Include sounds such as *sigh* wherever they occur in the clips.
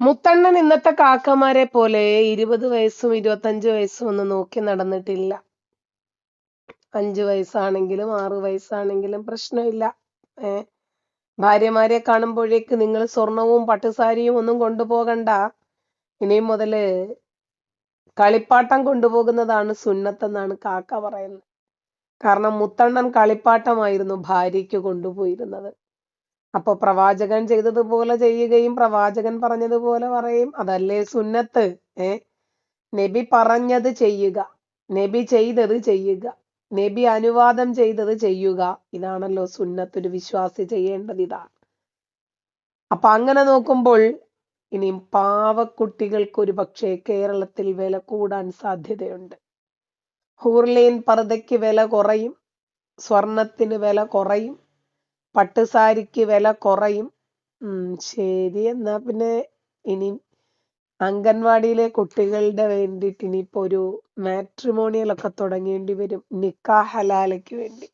മുത്തണ്ണൻ ഇന്നത്തെ കാക്കമാരെ പോലെ ഇരുപത് വയസ്സും ഇരുപത്തഞ്ച് വയസ്സും ഒന്നും നോക്കി നടന്നിട്ടില്ല. അഞ്ചു വയസ്സാണെങ്കിലും ആറു വയസ്സാണെങ്കിലും പ്രശ്നമില്ല. ഏ? ഭാര്യമാരെ കാണുമ്പോഴേക്ക് നിങ്ങൾ സ്വർണവും പട്ടുസാരിയും ഒന്നും കൊണ്ടുപോകണ്ട. ഇനി മുതൽ കളിപ്പാട്ടം കൊണ്ടുപോകുന്നതാണ് സുന്നത്തെന്നാണ് കാക്ക പറയുന്നത്. കാരണം മുത്തണ്ണൻ കളിപ്പാട്ടമായിരുന്നു ഭാര്യയ്ക്ക് കൊണ്ടുപോയിരുന്നത്. അപ്പൊ പ്രവാചകൻ ചെയ്തതുപോലെ ചെയ്യുകയും പ്രവാചകൻ പറഞ്ഞതുപോലെ പറയും. അതല്ലേ സുന്നത്ത്? ഏ? നബി പറഞ്ഞത് ചെയ്യുക. നബി ചെയ്തത് ചെയ്യുക. നബി അനുവാദം ചെയ്തത് ചെയ്യുക. ഇതാണല്ലോ സുന്നത്ത് ഒരു വിശ്വാസി ചെയ്യേണ്ടത് ഇതാണ് അപ്പൊ അങ്ങനെ നോക്കുമ്പോൾ ഇനിയും പാവക്കുട്ടികൾക്ക് ഒരു പക്ഷേ കേരളത്തിൽ വില കൂടാൻ സാധ്യതയുണ്ട്. ഹൂർലൈൻ പർദ്ദയ്ക്ക് വില കുറയും. സ്വർണത്തിന് വില കുറയും. പട്ടുസാരിക്ക് വില കുറയും. ശരി. എന്നാ പിന്നെ ഇനി അംഗൻവാടിയിലെ കുട്ടികളുടെ വേണ്ടിയിട്ട് ഇനിയിപ്പോ ഒരു മാട്രിമോണിയൽ ഒക്കെ തുടങ്ങേണ്ടി വരും. നിക്കാ ഹലാലയ്ക്ക് വേണ്ടി.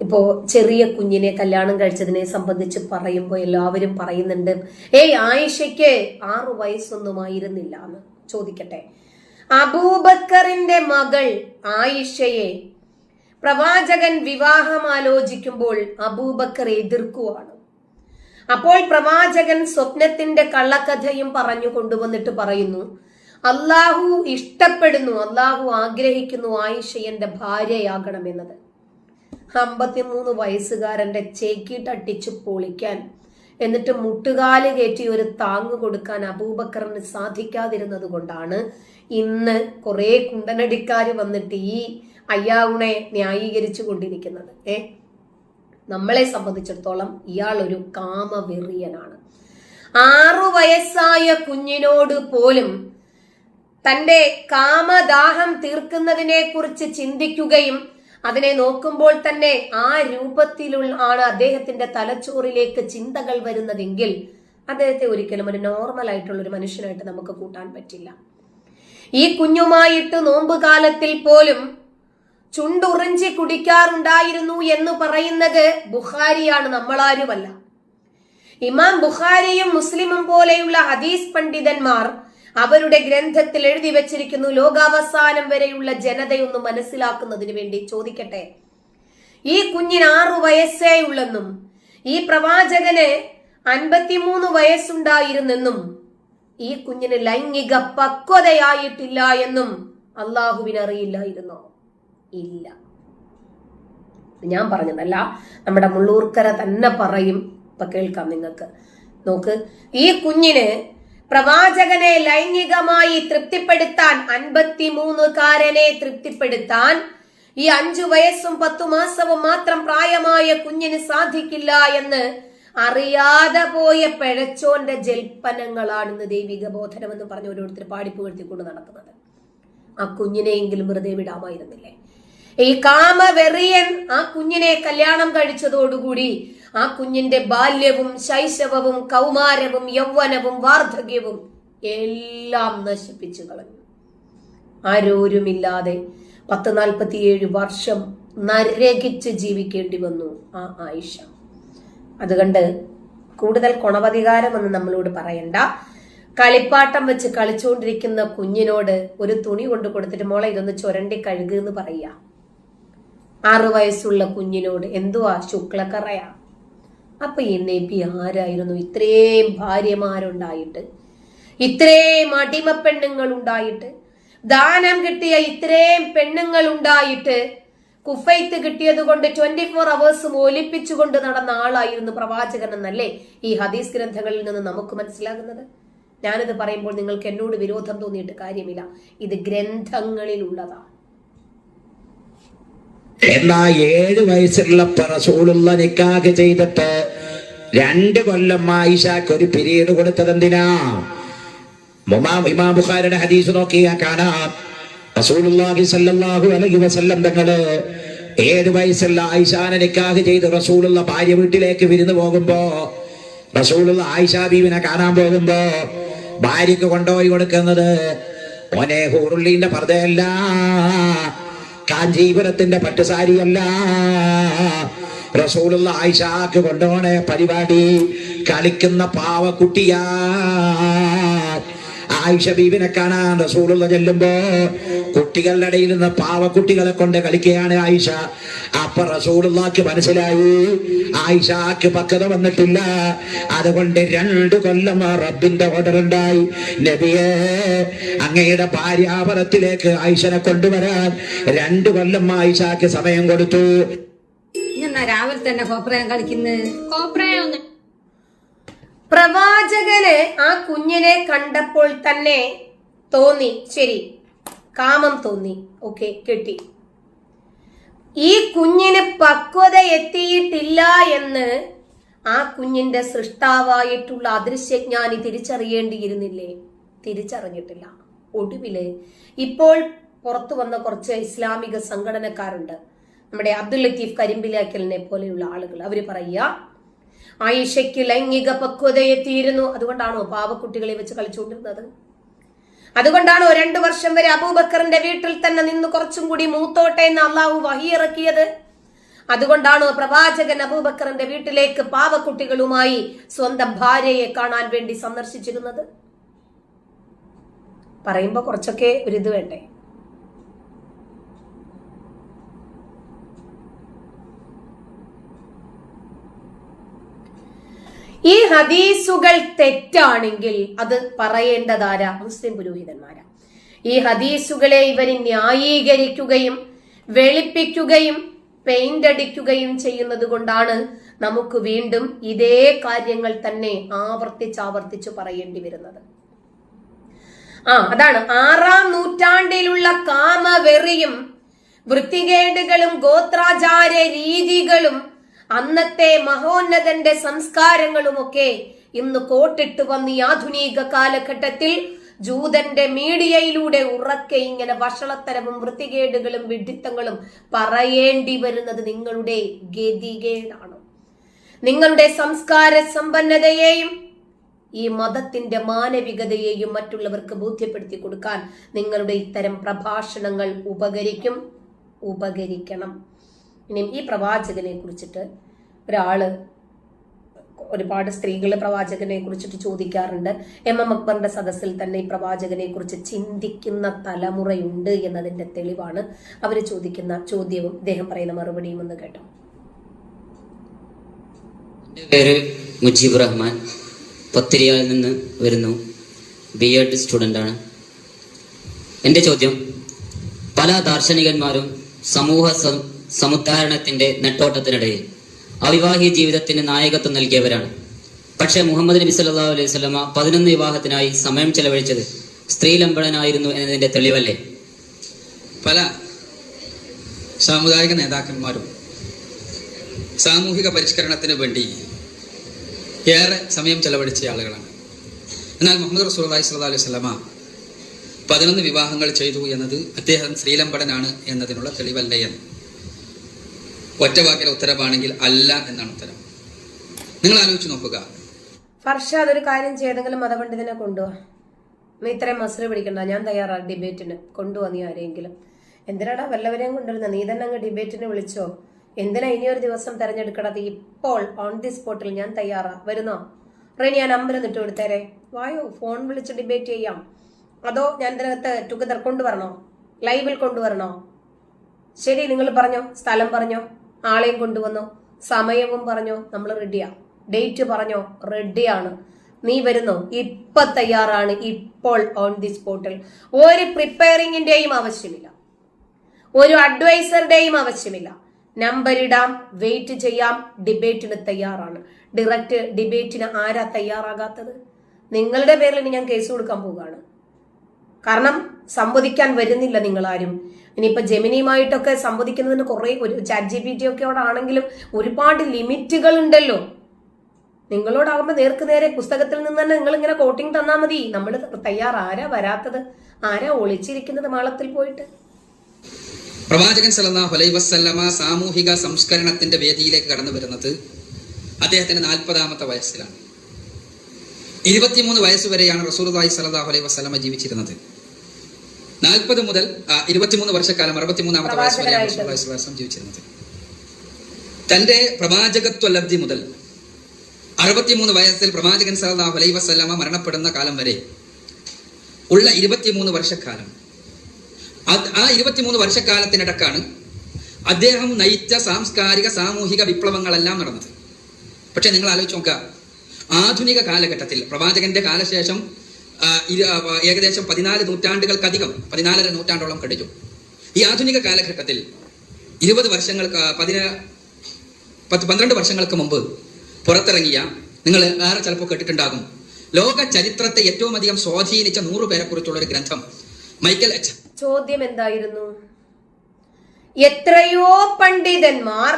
ഇപ്പോ ചെറിയ കുഞ്ഞിനെ കല്യാണം കഴിച്ചതിനെ സംബന്ധിച്ച് പറയുമ്പോൾ എല്ലാവരും പറയുന്നുണ്ട് ഏയ് ആയിഷയ്ക്ക് ആറു വയസ്സൊന്നും ആയിരുന്നില്ല എന്ന് ചോദിക്കട്ടെ. അബൂബക്കറിന്റെ മകൾ ആയിഷയെ പ്രവാചകൻ വിവാഹം ആലോചിക്കുമ്പോൾ അബൂബക്കർ എതിർക്കുവാണ്. അപ്പോൾ പ്രവാചകൻ സ്വപ്നത്തിന്റെ കള്ളക്കഥയും പറഞ്ഞു കൊണ്ടുവന്നിട്ട് പറയുന്നു അള്ളാഹു ഇഷ്ടപ്പെടുന്നു അള്ളാഹു ആഗ്രഹിക്കുന്നു ആയിഷ എന്റെ ഭാര്യയാകണമെന്നത്. അമ്പത്തിമൂന്ന് വയസ്സുകാരന്റെ ചേക്കിട്ടട്ടിച്ചു പൊളിക്കാൻ എന്നിട്ട് മുട്ടുകാൽ കയറ്റി ഒരു താങ്ങ് കൊടുക്കാൻ അബൂബക്കറിന് സാധിക്കാതിരുന്നത് കൊണ്ടാണ് ഇന്ന് കുറെ കുണ്ടനടിക്കാർ വന്നിട്ട് ഈ അയ്യാവുണെ ന്യായീകരിച്ചു കൊണ്ടിരിക്കുന്നത്. ഏ? നമ്മളെ സംബന്ധിച്ചിടത്തോളം ഇയാൾ ഒരു കാമവെറിയനാണ്. ആറു വയസ്സായ കുഞ്ഞിനോട് പോലും തന്റെ കാമദാഹം തീർക്കുന്നതിനെ കുറിച്ച് ചിന്തിക്കുകയും അതിനെ നോക്കുമ്പോൾ തന്നെ ആ രൂപത്തിലുള്ള ആണ് അദ്ദേഹത്തിന്റെ തലച്ചോറിലേക്ക് ചിന്തകൾ വരുന്നതെങ്കിൽ അദ്ദേഹത്തെ ഒരിക്കലും ഒരു നോർമൽ ആയിട്ടുള്ള ഒരു മനുഷ്യനായിട്ട് നമുക്ക് കൂട്ടാൻ പറ്റില്ല. ഈ കുഞ്ഞുമായിട്ട് നോമ്പ് കാലത്തിൽ പോലും ചുണ്ടുറിഞ്ചി കുടിക്കാറുണ്ടായിരുന്നു എന്ന് പറയുന്നത് ബുഖാരിയാണ് നമ്മളാരുമല്ല. ഇമാം ബുഖാരിയും മുസ്ലിമും പോലെയുള്ള ഹദീസ് പണ്ഡിതന്മാർ അവരുടെ ഗ്രന്ഥത്തിൽ എഴുതി വെച്ചിരിക്കുന്നു ലോകാവസാനം വരെയുള്ള ജനതയൊന്ന് മനസ്സിലാക്കുന്നതിന് വേണ്ടി. ചോദിക്കട്ടെ ഈ കുഞ്ഞിന് ആറു വയസ്സേ ഉള്ളെന്നും ഈ പ്രവാചകന് അൻപത്തിമൂന്ന് വയസ്സുണ്ടായിരുന്നെന്നും ഈ കുഞ്ഞിന് ലൈംഗിക പക്വതയായിട്ടില്ല എന്നും അള്ളാഹുവിന് അറിയില്ലായിരുന്നോ? ഇല്ല. ഞാൻ പറഞ്ഞതല്ല നമ്മുടെ മുള്ളൂർക്കര തന്നെ പറയും. ഇപ്പൊ കേൾക്കാം നിങ്ങൾക്ക്. നോക്ക് ഈ കുഞ്ഞിന് പ്രവാചകനെ ലൈംഗികമായി തൃപ്തിപ്പെടുത്താൻ അൻപത്തിമൂന്നുകാരനെ തൃപ്തിപ്പെടുത്താൻ ഈ അഞ്ചു വയസ്സും പത്തു മാസവും മാത്രം പ്രായമായ കുഞ്ഞിന് സാധിക്കില്ല എന്ന് അറിയാതെ പോയ പിഴച്ചോന്റെ ജൽപ്പനങ്ങളാണെന്ന് ദൈവിക ബോധനം എന്ന് പറഞ്ഞ ഓരോരുത്തർ പാടിപ്പുകഴ്ത്തിക്കൊണ്ട് നടക്കുന്നത് ആ കുഞ്ഞിനെയെങ്കിലും വെറുതെ വിടാമായിരുന്നില്ലേ? ഈ കാമവെറിയൻ ആ കുഞ്ഞിനെ കല്യാണം കഴിച്ചതോടുകൂടി ആ കുഞ്ഞിന്റെ ബാല്യവും ശൈശവവും കൗമാരവും യൗവനവും വാർദ്ധക്യവും എല്ലാം നശിപ്പിച്ചു കളഞ്ഞു. ആരോരുമില്ലാതെ പത്ത് നാൽപ്പത്തിയേഴ് വർഷം നരകിച്ച് ജീവിക്കേണ്ടി വന്നു ആ ആയിഷ. അതുകൊണ്ട് കൂടുതൽ കൊണവധികാരമെന്ന് നമ്മളോട് പറയണ്ട. കളിപ്പാട്ടം വെച്ച് കളിച്ചുകൊണ്ടിരിക്കുന്ന കുഞ്ഞിനോട് ഒരു തുണി കൊണ്ട് കൊടുത്തിട്ട് മോളെ ഇതൊന്ന് ചുരണ്ടി കഴുകുന്ന് പറയുക. ആറു വയസ്സുള്ള കുഞ്ഞിനോട് എന്തുവാ ശുക്ലക്കറയാ? അപ്പൊ ഈ നബി ആരായിരുന്നു? ഇത്രയും ഭാര്യമാരുണ്ടായിട്ട് ഇത്രയും അടിമ പെണ്ണുങ്ങൾ ഉണ്ടായിട്ട് ദാനം കിട്ടിയ ഇത്രയും പെണ്ണുങ്ങൾ ഉണ്ടായിട്ട് കുഫൈത്ത് കിട്ടിയത് കൊണ്ട് ട്വന്റി ഫോർ അവേഴ്സും ഒലിപ്പിച്ചുകൊണ്ട് നടന്ന ആളായിരുന്നു പ്രവാചകൻ എന്നല്ലേ ഈ ഹദീസ് ഗ്രന്ഥങ്ങളിൽ നിന്ന് നമുക്ക് മനസ്സിലാകുന്നത്? ഞാനിത് പറയുമ്പോൾ നിങ്ങൾക്ക് എന്നോട് വിരോധം തോന്നിയിട്ട് കാര്യമില്ല. ഇത് ഗ്രന്ഥങ്ങളിലുള്ളതാണ്. എന്നാ ഏഴ് വയസ്സുള്ള റസൂലുള്ള നിക്കാഹ് ചെയ്തിട്ട് രണ്ട് കൊല്ലം ആയിഷാക്ക് ഒരു പിരീഡ് കൊടുത്തത് എന്തിനാ ഇമാം ബുഖാരിയുടെ ഹദീസ് നോക്കിയാ കാണാം. റസൂലുള്ളാഹി സല്ലല്ലാഹു അലൈഹി വസല്ലം തങ്ങൾ ഏഴ് വയസ്സുള്ള ആയിഷാനെ നിക്കാഹ് ചെയ്ത് റസൂലുള്ള ഭാര്യ വീട്ടിലേക്ക് വിരുന്നു പോകുമ്പോ റസൂലുള്ള ആയിഷാ ബീവിനെ കാണാൻ പോകുമ്പോ ഭാര്യക്ക് കൊണ്ടുപോയി കൊടുക്കുന്നത് ഓനെ ഹൂറുള്ളീന്റെ പർദ്ദയല്ല കാഞ്ചീപുരത്തിന്റെ പട്ടുസാരിയല്ല. റസൂലുള്ള ആയിഷാക്ക് കൊണ്ടോണെ പരിപാടി. കളിക്കുന്ന പാവക്കുട്ടിയാ. ആയിഷ ബീബിനെ കാണാൻ റസൂലുള്ള ചെല്ലുമ്പോ കുട്ടികളുടെ ഇടയിൽ നിന്ന് പാവക്കുട്ടികളെ കൊണ്ട് കളിക്കുകയാണ് ആയിഷ. അപ്പൊ റസൂളുള്ളാക്ക് മനസ്സിലായി. ആയിഷാക്ക് പക്വത വന്നിട്ടില്ല. അതുകൊണ്ട് രണ്ടു കൊല്ലം ആ റബ്ബിന്റെ ഓർഡർ ഉണ്ടായി. നബിയെ അങ്ങയുടെ ഭാര്യാപരത്തിലേക്ക് ആയിഷനെ കൊണ്ടുവരാൻ രണ്ടു കൊല്ലം ആയിഷാക്ക് സമയം കൊടുത്തു. ഇന്ന് രാവിലെ തന്നെ കോപ്രയം കളിക്കുന്നത് പ്രവാചകന് ആ കുഞ്ഞിനെ കണ്ടപ്പോൾ തന്നെ തോന്നി. ശരി കാമം തോന്നി. ഓക്കെ കിട്ടി. ഈ കുഞ്ഞിന് പക്വത എത്തിയിട്ടില്ല എന്ന് ആ കുഞ്ഞിന്റെ സൃഷ്ടാവായിട്ടുള്ള അദൃശ്യജ്ഞാനി തിരിച്ചറിയേണ്ടിയിരുന്നില്ലേ? തിരിച്ചറിഞ്ഞിട്ടില്ല. ഒടുവിൽ ഇപ്പോൾ പുറത്തു വന്ന കുറച്ച് ഇസ്ലാമിക സംഘടനക്കാരുണ്ട്. നമ്മുടെ അബ്ദുൽ ലത്തീഫ് കരിമ്പിലാക്കലിനെ പോലെയുള്ള ആളുകൾ. അവർ പറയുക ആയിഷയ്ക്ക് ലൈംഗിക പക്വതയെത്തിയിരുന്നു അതുകൊണ്ടാണോ പാവക്കുട്ടികളെ വെച്ച് കളിച്ചുകൊണ്ടിരുന്നത്? അതുകൊണ്ടാണോ രണ്ടു വർഷം വരെ അബൂബക്കറിന്റെ വീട്ടിൽ തന്നെ നിന്ന് കുറച്ചും കൂടി മൂത്തോട്ടെ എന്ന് അള്ളാഹു വഹിയിറക്കിയത് അതുകൊണ്ടാണ് പ്രവാചകൻ അബൂബക്കറിന്റെ വീട്ടിലേക്ക് പാവക്കുട്ടികളുമായി സ്വന്തം ഭാര്യയെ കാണാൻ വേണ്ടി സന്ദർശിച്ചിരുന്നത്. പറയുമ്പോ കുറച്ചൊക്കെ ഒരിത് വേണ്ടേ? ഈ ഹദീസുകൾ തെറ്റാണെങ്കിൽ അത് പറയേണ്ടതാരാ? മുസ്ലിം പുരോഹിതന്മാരാ. ഈ ഹദീസുകളെ ഇവർ ന്യായീകരിക്കുകയും വെളുപ്പിക്കുകയും പെയിന്റ് അടിക്കുകയും ചെയ്യുന്നത് കൊണ്ടാണ് നമുക്ക് വീണ്ടും ഇതേ കാര്യങ്ങൾ തന്നെ ആവർത്തിച്ചാവർത്തിച്ചു പറയേണ്ടി വരുന്നത്. ആ അതാണ്. ആറാം നൂറ്റാണ്ടിലുള്ള കാമവെറിയും വൃത്തികേടുകളും ഗോത്രാചാര രീതികളും അന്നത്തെ മഹോന്നതന്റെ സംസ്കാരങ്ങളുമൊക്കെ ഇന്ന് കോട്ടിട്ട് വന്ന ഈ ആധുനിക കാലഘട്ടത്തിൽ ജൂതന്റെ മീഡിയയിലൂടെ ഉറക്കെ ഇങ്ങനെ വഷളത്തരവും വൃത്തികേടുകളും വിഡിത്തങ്ങളും പറയേണ്ടി വരുന്നത് നിങ്ങളുടെ ഗതികേടാണ്. നിങ്ങളുടെ സംസ്കാര സമ്പന്നതയെയും ഈ മതത്തിന്റെ മാനവികതയെയും മറ്റുള്ളവർക്ക് ബോധ്യപ്പെടുത്തി കൊടുക്കാൻ നിങ്ങളുടെ ഇത്തരം പ്രഭാഷണങ്ങൾ ഉപകരിക്കും ഉപകരിക്കണം. ഇനി ഈ പ്രവാചകനെ കുറിച്ചിട്ട് ഒരാൾ ഒരുപാട് സ്ത്രീകൾ പ്രവാചകനെ കുറിച്ചിട്ട് ചോദിക്കാറുണ്ട്. എം. എം. അക്ബറിന്റെ സദസ്സിൽ തന്നെ ഈ പ്രവാചകനെ കുറിച്ച് ചിന്തിക്കുന്ന തലമുറയുണ്ട് എന്നതിന്റെ തെളിവാണ് അവർ ചോദിക്കുന്ന ചോദ്യവും അദ്ദേഹം പറയുന്ന മറുപടിയും എന്ന് കേട്ടു. പേര് മുജീബ് റഹ്മാൻ. പത്തിരിയാൽ നിന്ന് വരുന്നു. ബി എഡ് ആണ്. എന്റെ ചോദ്യം പല ദാർശനികന്മാരും സമൂഹ സം- സമുദ്ധാരണത്തിന്റെ നെട്ടോട്ടത്തിനിടയിൽ അവിവാഹിക ജീവിതത്തിന് നായകത്വം നൽകിയവരാണ്. പക്ഷേ മുഹമ്മദ് നബി സല്ലാ അലൈഹി വസല്ലമ പതിനൊന്ന് വിവാഹത്തിനായി സമയം ചെലവഴിച്ചത് സ്ത്രീലമ്പടനായിരുന്നു എന്നതിന്റെ തെളിവല്ലേ? പല സാമുദായിക നേതാക്കന്മാരും സാമൂഹിക പരിഷ്കരണത്തിന് വേണ്ടി ഏറെ സമയം ചെലവഴിച്ച ആളുകളാണ്. എന്നാൽ മുഹമ്മദ് റസൂൽ അലൈഹി സ്വല്ലാ അലൈഹി സ്വലമ പതിനൊന്ന് വിവാഹങ്ങൾ ചെയ്തു എന്നത് അദ്ദേഹം ശ്രീലമ്പടനാണ് എന്നതിനുള്ള തെളിവല്ലേ എന്ന്. ഒറ്റ വാക്കിലെ ഉത്തരവാണെങ്കിൽ അല്ല എന്നാണ് ഉത്തരം. നിങ്ങൾ ആലോചിച്ച് നോക്കുക ഫർഷാദൊരു കാര്യം ചെയ്തെങ്കിലും മതപണ്ഡിതനെ കൊണ്ടുപോവാ. ഇത്രയും മസിൽ പിടിക്കണ്ട ഞാൻ തയ്യാറാ ഡിബേറ്റിന്. കൊണ്ടുപോവാ നീ ആരെങ്കിലും എന്തിനാടാ വല്ലവരെയും കൊണ്ടുവരുന്നത് നീ തന്നെ അങ്ങ് ഡിബേറ്റിന് വിളിച്ചോ? എന്തിനാ ഇനിയൊരു ദിവസം തെരഞ്ഞെടുക്കണത് ഇപ്പോൾ ഓൺ ദി സ്പോട്ടിൽ ഞാൻ തയ്യാറാ. വരുന്നോ? റെനി ഞാൻ അമ്പലം ഇട്ട് കൊടുത്തേരെ. വായോ ഫോൺ വിളിച്ച് ഡിബേറ്റ് ചെയ്യാം. അതോ ഞാൻ ഇതിനകത്ത് ടുഗദർ കൊണ്ടുവരണോ? ലൈവിൽ കൊണ്ടുവരണോ? ശരി നിങ്ങൾ പറഞ്ഞോ സ്ഥലം പറഞ്ഞോ. ആളെയും കൊണ്ടുവന്നോ. സമയവും പറഞ്ഞോ നമ്മൾ റെഡിയാ ഡേറ്റ് പറഞ്ഞോ റെഡിയാണ് നീ വരുന്നു? ഇപ്പൊ തയ്യാറാണ്. ഇപ്പോൾ ഓൺ ദി സ്പോട്ടിൽ ഒരു പ്രിപ്പയറിംഗിന്റെയും ആവശ്യമില്ല. ഒരു അഡ്വൈസറുടെയും ആവശ്യമില്ല. നമ്പർ ഇടാം വെയിറ്റ് ചെയ്യാം ഡിബേറ്റിന് തയ്യാറാണ്. ഡയറക്റ്റ് ഡിബേറ്റിന് ആരാ തയ്യാറാകാത്തത്? നിങ്ങളുടെ പേരിൽ ഞാൻ കേസ് കൊടുക്കാൻ പോവുകയാണ്. കാരണം സംവദിക്കാൻ വരുന്നില്ല നിങ്ങൾ ആരും ഇനിയിപ്പോ ജെമിനിയുമായിട്ടൊക്കെ സംവദിക്കുന്നതിന് കുറെ ഒരു ചാറ്റ് ജി പി ടി ഒക്കെ അവിടെ ആണെങ്കിലും ഒരുപാട് ലിമിറ്റുകൾ ഉണ്ടല്ലോ നിങ്ങളോടാകുമ്പോൾ നേർക്ക് നേരെ പുസ്തകത്തിൽ നിന്ന് തന്നെ നിങ്ങൾ ഇങ്ങനെ കോട്ടിങ് തന്നാൽ മതി. നമ്മൾ തയ്യാർ ആരാ വരാത്തത്? ആരാ ഒളിച്ചിരിക്കുന്നത് മാളത്തിൽ പോയിട്ട്? പ്രവാചകൻ സല്ലല്ലാഹു അലൈഹി വസല്ലമ സാമൂഹിക സംസ്കരണത്തിന്റെ വേദിയിലേക്ക് കടന്നു വരുന്നത് അദ്ദേഹത്തിന്റെ നാൽപ്പതാമത്തെ വയസ്സിലാണ്. ഇരുപത്തിമൂന്ന് വയസ്സ് വരെയാണ് റസൂലുള്ളാഹി സ്വല്ലല്ലാഹു അലൈഹി വസല്ലമ ജീവിച്ചിരുന്നത്. നാൽപ്പത് മുതൽ ഇരുപത്തിമൂന്ന് വർഷക്കാലം അറുപത്തിമൂന്നാമത്തെ വയസ്സ് വരെയാണ് ജീവിച്ചിരുന്നത്. തന്റെ പ്രവാചകത്വ ലബ്ധി മുതൽ അറുപത്തിമൂന്ന് വയസ്സിൽ പ്രവാചകൻ സല്ലല്ലാഹു അലൈഹി വസല്ലമ മരണപ്പെടുന്ന കാലം വരെ ഉള്ള ഇരുപത്തിമൂന്ന് വർഷക്കാലം. ആ ഇരുപത്തിമൂന്ന് വർഷക്കാലത്തിനിടക്കാണ് അദ്ദേഹം നയിച്ച സാംസ്കാരിക സാമൂഹിക വിപ്ലവങ്ങളെല്ലാം നടന്നത്. പക്ഷെ നിങ്ങൾ ആലോചിച്ച് നോക്കുക ആധുനിക കാലഘട്ടത്തിൽ പ്രവാചകന്റെ കാലശേഷം ഏകദേശം പതിനാല് നൂറ്റാണ്ടുകൾക്കധികം പതിനാലര നൂറ്റാണ്ടോളം കഴിഞ്ഞു ഈ ആധുനിക കാലഘട്ടത്തിൽ ഇരുപത് വർഷങ്ങൾക്ക് പതിന പത്ത് പന്ത്രണ്ട് വർഷങ്ങൾക്ക് മുമ്പ് പുറത്തിറങ്ങിയ നിങ്ങൾ വേറെ ചിലപ്പോൾ കേട്ടിട്ടുണ്ടാകും ലോക ചരിത്രത്തെ ഏറ്റവും അധികം സ്വാധീനിച്ച നൂറുപേരെ കുറിച്ചുള്ള ഒരു ഗ്രന്ഥം മൈക്കൽ എച്ച്. ചോദ്യം എന്തായിരുന്നു? എത്രയോ പണ്ഡിതന്മാർ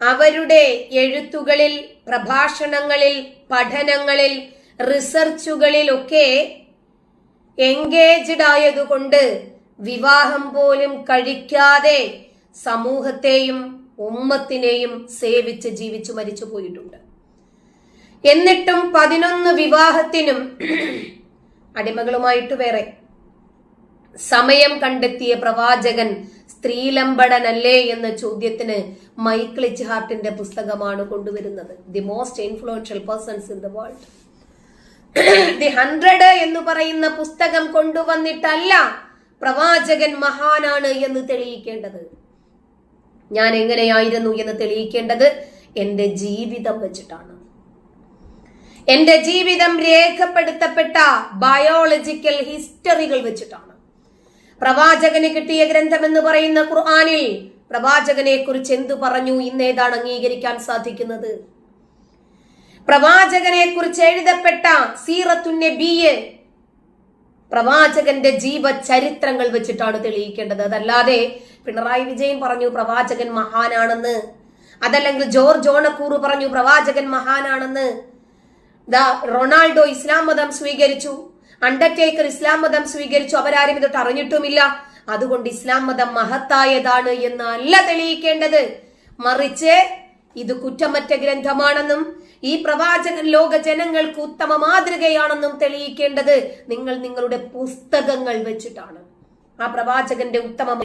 അവരുടെ എഴുത്തുകളിൽ പ്രഭാഷണങ്ങളിൽ പഠനങ്ങളിൽ റിസർച്ചുകളിലൊക്കെ എൻഗേജ്ഡ് ആയതുകൊണ്ട് വിവാഹം പോലും കഴിക്കാതെ സമൂഹത്തെയും ഉമ്മത്തിനെയും സേവിച്ച് ജീവിച്ചു മരിച്ചു പോയിട്ടുണ്ട്. എന്നിട്ടും പതിനൊന്ന് വിവാഹത്തിനും അടിമകളുമായിട്ട് വേറെ. സമയം കണ്ടെത്തിയ പ്രവാചകൻ സ്ത്രീലംബടനല്ലേ എന്ന ചോദ്യത്തിന് മൈക്കിൾ ഹാർട്ടിന്റെ പുസ്തകമാണ് കൊണ്ടുവരുന്നത്. The most influential persons in the world *coughs* the hundred എന്ന് പറയുന്ന പുസ്തകം കൊണ്ടുവന്നിട്ടല്ല പ്രവാചകൻ മഹാനാണ് എന്ന് തെളിയിക്കേണ്ടത്. ഞാൻ എങ്ങനെയായിരുന്നു എന്ന് തെളിയിക്കേണ്ടത് എന്റെ ജീവിതം വെച്ചിട്ടാണ്. എന്റെ ജീവിതം രേഖപ്പെടുത്തപ്പെട്ട ബയോളജിക്കൽ ഹിസ്റ്ററികൾ വെച്ചിട്ടാണ്. പ്രവാചകന് കിട്ടിയ ഗ്രന്ഥം എന്ന് പറയുന്ന ഖുർആാനിൽ പ്രവാചകനെ കുറിച്ച് എന്തു പറഞ്ഞു ഇന്നേതാണ് അംഗീകരിക്കാൻ സാധിക്കുന്നത്? പ്രവാചകനെ കുറിച്ച് എഴുതപ്പെട്ട സീറത്തുന്നെ നബിയെ. പ്രവാചകന്റെ ജീവചരിത്രങ്ങൾ വെച്ചിട്ടാണ് തെളിയിക്കേണ്ടത്. അതല്ലാതെ പിണറായി വിജയൻ പറഞ്ഞു പ്രവാചകൻ മഹാനാണെന്ന്. അതല്ലെങ്കിൽ ജോർജ് ഓണക്കൂർ പറഞ്ഞു പ്രവാചകൻ മഹാനാണെന്ന്. ദാ റൊണാൾഡോ ഇസ്ലാം മതം സ്വീകരിച്ചു. അണ്ടർടേക്കർ ഇസ്ലാം മതം സ്വീകരിച്ചു. അവരാരും ഇതൊട്ട് അറിഞ്ഞിട്ടുമില്ല. അതുകൊണ്ട് ഇസ്ലാം മതം മഹത്തായതാണ് എന്നല്ല തെളിയിക്കേണ്ടത്. മറിച്ച് ഇത് കുറ്റമറ്റ ഗ്രന്ഥമാണെന്നും ഈ പ്രവാചകൻ ലോക ജനങ്ങൾക്ക് ഉത്തമ മാതൃകയാണെന്നും തെളിയിക്കേണ്ടത് നിങ്ങൾ നിങ്ങളുടെ പുസ്തകങ്ങൾ വെച്ചിട്ടാണ്. ആ പ്രവാചകന്റെ ഉത്തമ